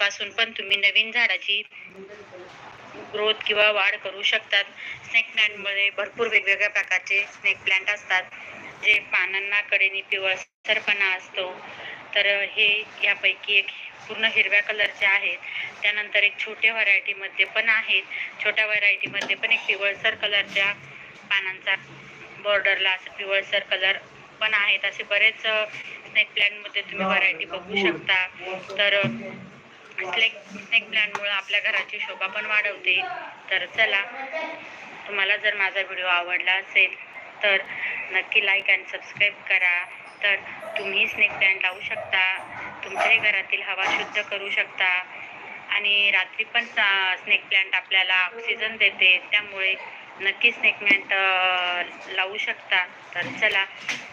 पासून पण तुम्ही नवीन झाडाची ग्रोथ किंवा वाढ करू शकतात. स्नेक प्लांटमध्ये भरपूर वेगवेगळ्या प्रकारचे स्नेक प्लांट असतात. जे पानांना कडेनी पिवळसरपणा असतो. तर हे यापैकी एक पूर्ण हिरव्या कलरचे आहेत. त्यानंतर एक छोट्या व्हरायटीमध्ये पण आहेत. छोट्या व्हरायटीमध्ये पण एक पिवळसर कलरच्या पानांचा बॉर्डरला असं पिवळसर कलर पण आहेत. असे बरेच स्नेक प्लांटमध्ये तुम्ही व्हरायटी बघू शकता. तर स्नेक स्नेक प्लॅनमुळं आपल्या घराची शोभा पण वाढवते. तर चला तुम्हाला जर माझा व्हिडिओ आवडला असेल तर नक्की लाईक अँड सबस्क्राईब करा. तर तुम्ही स्नेक प्लॅन लावू शकता. तुमच्याही घरातील हवा शुद्ध करू शकता. आणि रात्री पण स्नेक प्लांट आपल्याला ऑक्सिजन देते. त्यामुळे नक्की स्नेक प्लांट लावू शकता. तर चला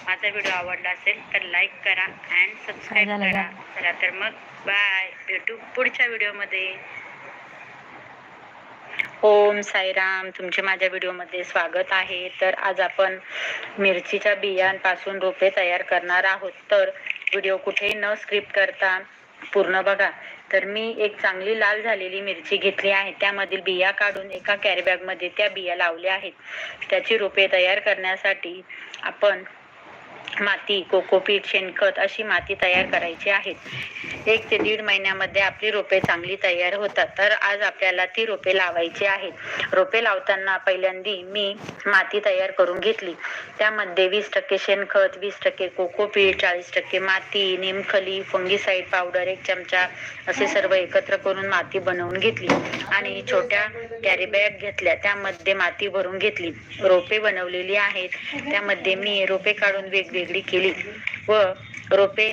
माझा व्हिडिओ आवडला असेल तर लाईक करा अँड सबस्क्राईब करा. चला तर मग बाय भेटू पुढच्या व्हिडिओमध्ये ओम साईराम. तुमचे माझ्या व्हिडिओमध्ये स्वागत आहे. तर आज आपण मिरचीच्या बियांपासून रोपे तयार करणार आहोत. तर व्हिडिओ कुठेही न स्क्रिप्ट करता पूर्ण बघा. तर मी एक चांगली लाल झालेली मिरची घेतली आहे. त्यामधील बिया काढून एका कॅरीबॅगमध्ये त्या बिया लावल्या आहेत. त्याची रोपे तयार करण्यासाठी आपण माती कोकोपीट शेणखत अशी माती तयार करायची आहे. एक ते दीड महिन्यामध्ये आपली रोपे चांगली तयार होतात. तर आज आपल्याला ती रोपे लावायची आहेत. रोपे लावताना पहिल्यांदी मी माती तयार करून घेतली. त्यामध्ये वीस टक्के शेणखत वीस टक्के कोकोपीट चाळीस टक्के माती निमखली फंगीसाईड पावडर एक चमचा असे सर्व एकत्र करून माती बनवून घेतली. आणि छोट्या कॅरी बॅग घेतल्या. त्यामध्ये माती भरून घेतली. रोपे बनवलेली आहेत. त्यामध्ये मी रोपे काढून वेगळी वेगळी केली व रोपे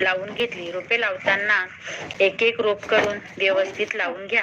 लावून घेतली. रोपे लावताना एक एक रोप करून व्यवस्थित लावून घ्या.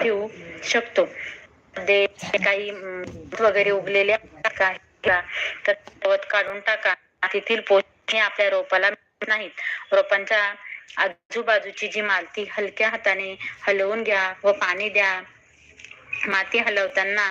पिऊ शकतो. म्हणजे काही वगैरे उगलेल्या टाका तर गवत काढून टाका. तेथील पोषणे आपल्या रोपाला मिळत नाहीत. रोपांच्या आजूबाजूची जी माती हलक्या हाताने हलवून घ्या व पाणी द्या. माती हलवताना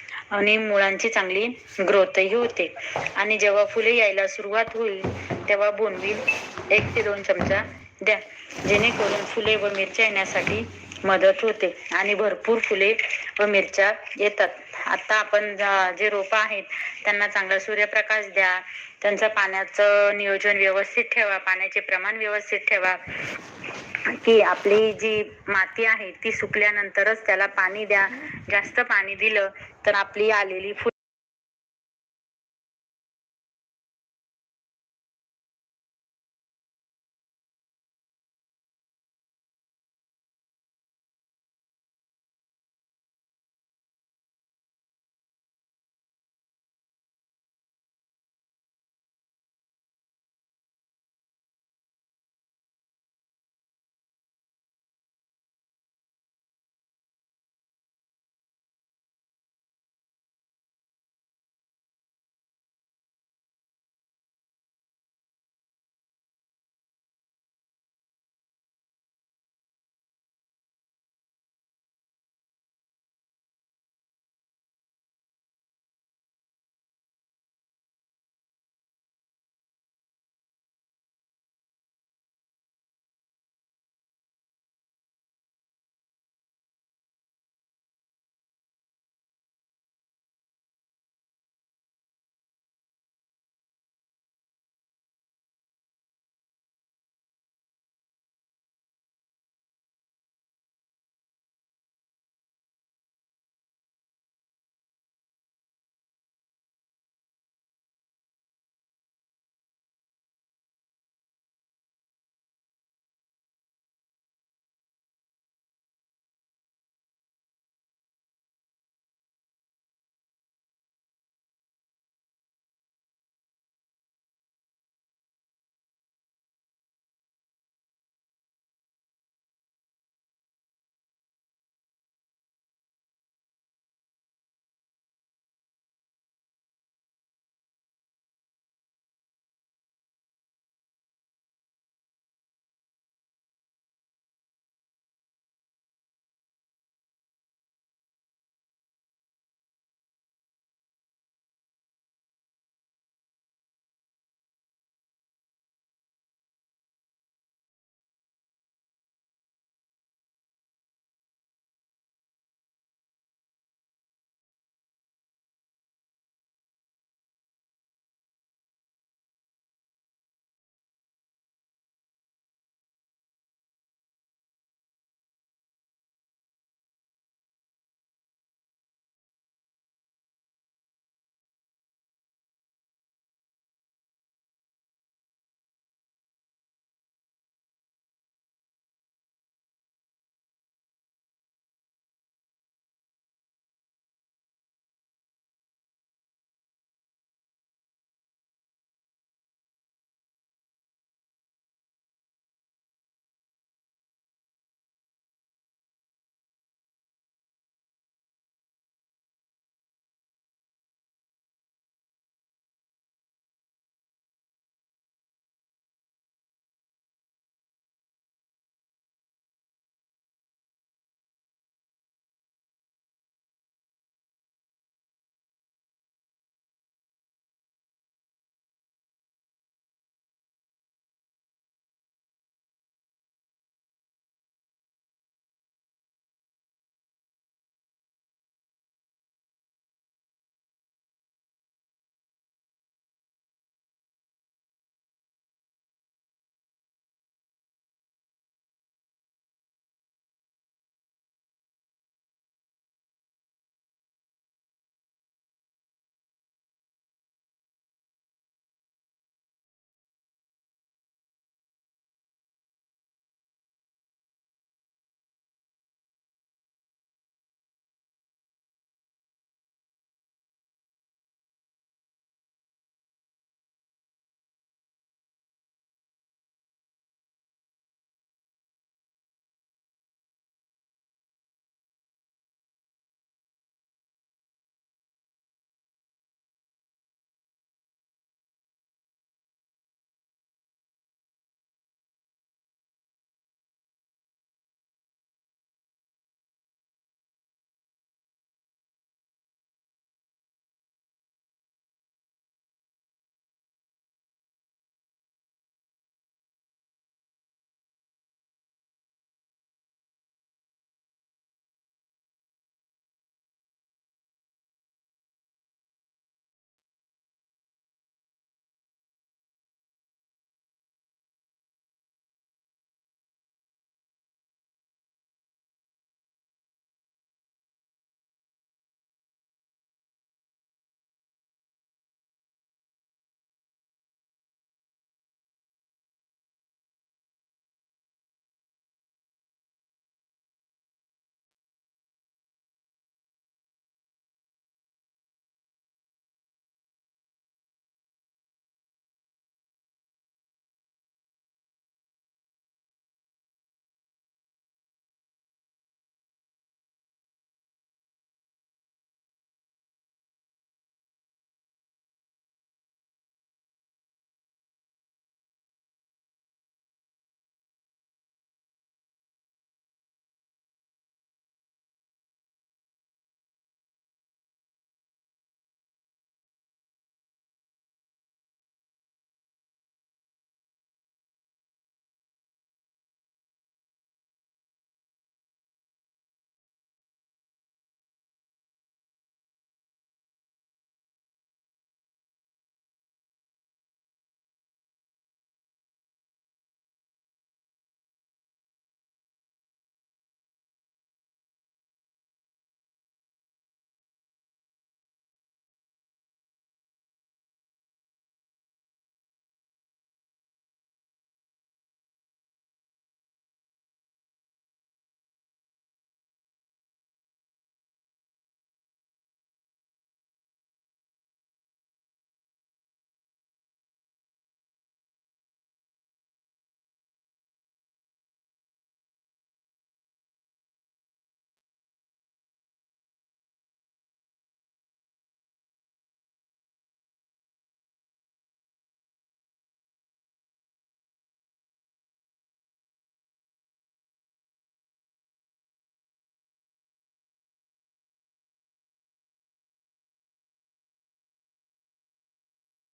आणि मुळांची चांगली ग्रोथही होते. आणि जेव्हा फुले यायला सुरुवात होईल तेव्हा बोनवील एक ते दोन चमचा द्या. जेणेकरून फुले व मिरच्या येण्यासाठी मदत होते आणि भरपूर फुले व मिरच्या येतात. आता आपण जे रोपं आहेत त्यांना चांगला सूर्यप्रकाश द्या. त्यांचं पाण्याचं नियोजन व्यवस्थित ठेवा पाण्याचे प्रमाण व्यवस्थित ठेवा. की आपली जी माती आहे ती सुकल्यानंतरच त्याला पाणी द्या. जास्त पाणी दिलं तर आपली आलेली फुलं